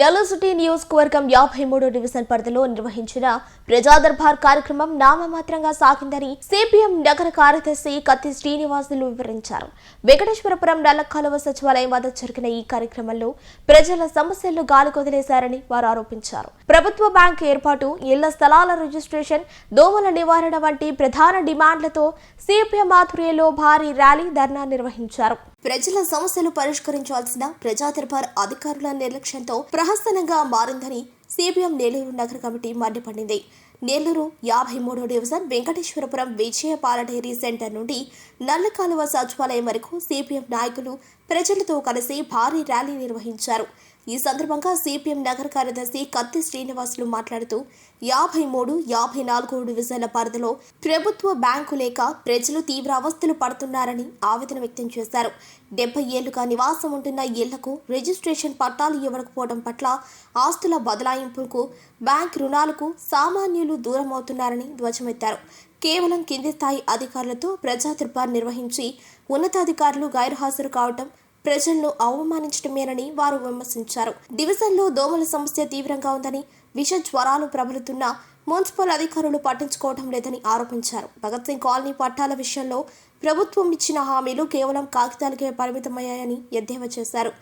Nellore city నియోజకవర్గం యాభై మూడో డివిజన్ పరిధిలో నిర్వహించిన ప్రజా దర్బార్ కార్యక్రమం నామమాత్రంగా సాగిందని సిపిఎం నగర కార్యదర్శి కత్తి శ్రీనివాసులు వివరించారు. వెంకటేశ్వరపురం నల్లకాలువ సచివాలయం వద్ద జరిగిన ఈ కార్యక్రమంలో ప్రజల సమస్యలు గాలికొదిలేశారని వారు ఆరోపించారు. ప్రభుత్వ బ్యాంక్ ఏర్పాటు ఇళ్ళ స్థలాల రిజిస్ట్రేషన్ దోమల నివారణ వంటి ప్రధాన డిమాండ్లతో సిపిఎం ఆధ్వర్యంలో భారీ ర్యాలీ ధర్నా నిర్వహించారు. ప్రజల సమస్యలు పరిష్కరించాల్సిన ప్రజా దర్బార్ అధికారుల నిర్లక్ష్యంతో ప్రహసనంగా మారిందని సిపిఎం నెల్లూరు నగర కమిటీ మండిపడింది. నెల్లూరు యాభై మూడో division Venkateswarapuram Vijayapala dairy centre నుండి నల్లకాలువ సచివాలయం వరకు సిపిఎం నాయకులు ప్రజలతో కలిసి భారీ ర్యాలీ నిర్వహించారు. ఈ సందర్భంగా సిపిఎం నగర కార్యదర్శి కత్తి శ్రీనివాసులు మాట్లాడుతూ యాభై మూడు యాభై నాలుగు డివిజన్ల పరిధిలో ప్రభుత్వ బ్యాంకు లేక ప్రజలు తీవ్ర అవస్థలు పడుతున్నారని ఆవేదన వ్యక్తం చేశారు. డెబ్బై ఏళ్ళుగా నివాసం ఉంటున్న ఇళ్ళకు రిజిస్ట్రేషన్ పట్టాలు ఇవ్వకపోవడం పట్ల ఆస్తుల బదలాయింపులకు బ్యాంక్ రుణాలకు సామాన్యులు దూరమవుతున్నారని ధ్వజమెత్తారు. కేవలం కింది స్థాయి అధికారులతో ప్రజా నిర్వహించి ఉన్నతాధికారులు గైర్హాజరు కావడం ప్రజలను అవమానించడమేనని వారు విమర్శించారు. డివిజన్లో దోమల సమస్య తీవ్రంగా ఉందని విష జ్వరాలు ప్రబలుతున్న మున్సిపల్ అధికారులు పట్టించుకోవడం లేదని ఆరోపించారు. భగత్ సింగ్ కాలనీ పట్టాల విషయంలో ప్రభుత్వం ఇచ్చిన హామీలు కేవలం కాగితాలకే పరిమితమయ్యాయని ఎద్దేవా చేశారు.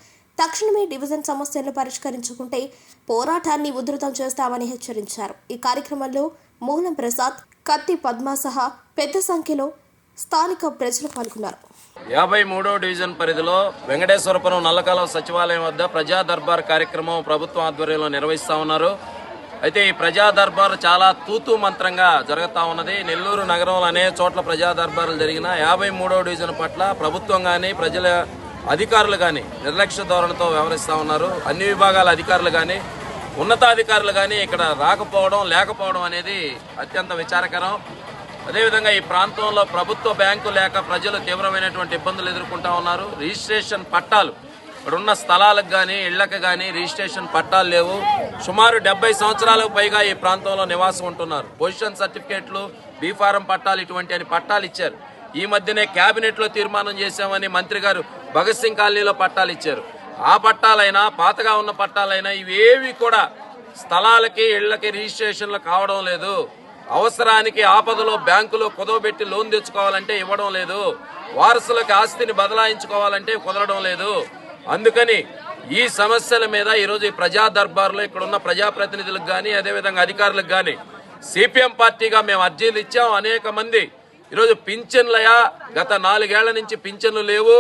తక్షణమే డివిజన్ సమస్యలను పరిష్కరించుకుంటే పోరాటాన్ని ఉధృతం చేస్తామని హెచ్చరించారు. ఈ కార్యక్రమంలో మూలం ప్రసాద్ కత్తి పద్మ సహా పెద్ద సంఖ్యలో స్థానిక ప్రజలు పాల్గొన్నారు. యాభై మూడో డివిజన్ పరిధిలో వెంకటేశ్వరపురం నల్లకాలం సచివాలయం వద్ద ప్రజా దర్బార్ కార్యక్రమం ప్రభుత్వం ఆధ్వర్యంలో నిర్వహిస్తా ఉన్నారు. అయితే ఈ ప్రజా దర్బార్ చాలా తూతూ మంత్రంగా జరుగుతూ ఉన్నది. నెల్లూరు నగరంలో అనేక చోట్ల ప్రజా దర్బార్లు జరిగిన యాభై మూడో డివిజన్ పట్ల ప్రభుత్వం కానీ ప్రజల అధికారులు కానీ నిర్లక్ష్య ధోరణితో వ్యవహరిస్తూ ఉన్నారు. అన్ని విభాగాల అధికారులు కానీ ఉన్నతాధికారులు కానీ ఇక్కడ రాకపోవడం లేకపోవడం అనేది అత్యంత విచారకరం. అదేవిధంగా ఈ ప్రాంతంలో ప్రభుత్వ బ్యాంకు లేక ప్రజలు తీవ్రమైనటువంటి ఇబ్బందులు ఎదుర్కొంటా ఉన్నారు. రిజిస్ట్రేషన్ పట్టాలు ఇక్కడున్న స్థలాలకు కానీ ఇళ్ళకు కానీ రిజిస్ట్రేషన్ పట్టాలు లేవు. సుమారు డెబ్బై సంవత్సరాలకు పైగా ఈ ప్రాంతంలో నివాసం ఉంటున్నారు. పొజిషన్ సర్టిఫికేట్లు బీఫారం పట్టాలు ఇటువంటి అని పట్టాలు ఇచ్చారు. ఈ మధ్యనే క్యాబినెట్లో తీర్మానం చేశామని మంత్రి గారు భగత్ సింగ్ కాలనీలో పట్టాలు ఇచ్చారు. ఆ పట్టాలైనా పాతగా ఉన్న పట్టాలైనా ఇవేవి కూడా స్థలాలకి ఇళ్ళకి రిజిస్ట్రేషన్లు కావడం లేదు. అవసరానికి ఆపదలో బ్యాంకులో కుదవబెట్టి లోన్ తెచ్చుకోవాలంటే ఇవ్వడం లేదు. వారసులకు ఆస్తిని బదలాయించుకోవాలంటే కుదరడం లేదు. అందుకని ఈ సమస్యల మీద ఈరోజు ఈ ప్రజా దర్బార్లో ఇక్కడ ఉన్న ప్రజాప్రతినిధులకు కానీ అదేవిధంగా అధికారులకు కానీ సిపిఎం పార్టీగా మేము అర్జీలు ఇచ్చాం. అనేక మంది ఈరోజు పింఛన్లయా గత నాలుగేళ్ళ నుంచి పింఛన్లు లేవు.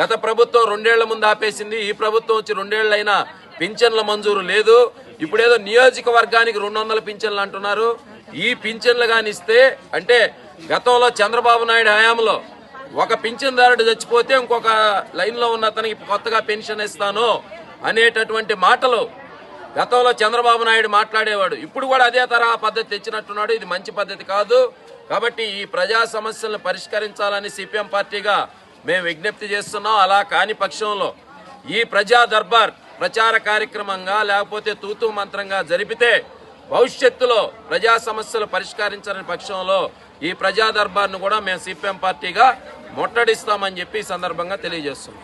గత ప్రభుత్వం రెండేళ్ళ ముందు ఆపేసింది. ఈ ప్రభుత్వం వచ్చి రెండేళ్ళైనా పింఛన్ల మంజూరు లేదు. ఇప్పుడేదో నియోజకవర్గానికి రెండు వందల పింఛన్లు అంటున్నారు. ఈ పింఛన్లు కానీ ఇస్తే అంటే గతంలో చంద్రబాబు నాయుడు హయాంలో ఒక పింఛన్దారుడు చచ్చిపోతే ఇంకొక లైన్లో ఉన్న అతనికి కొత్తగా పెన్షన్ ఇస్తాను అనేటటువంటి మాటలు గతంలో చంద్రబాబు నాయుడు మాట్లాడేవాడు. ఇప్పుడు కూడా అదే తరహా పద్ధతి తెచ్చినట్టున్నాడు. ఇది మంచి పద్ధతి కాదు. కాబట్టి ఈ ప్రజా సమస్యలను పరిష్కరించాలని సిపిఎం పార్టీగా మేము విజ్ఞప్తి చేస్తున్నాం. అలా కాని పక్షంలో ఈ ప్రజా దర్బార్ ప్రచార కార్యక్రమంగా లేకపోతే తూతూ మంత్రంగా జరిపితే భవిష్యత్తులో ప్రజా సమస్యలు పరిష్కరించని పక్షంలో ఈ ప్రజా దర్బార్ను కూడా మేము సిపిఎం పార్టీగా ముట్టడిస్తామని చెప్పి ఈ సందర్భంగా తెలియజేస్తున్నాం.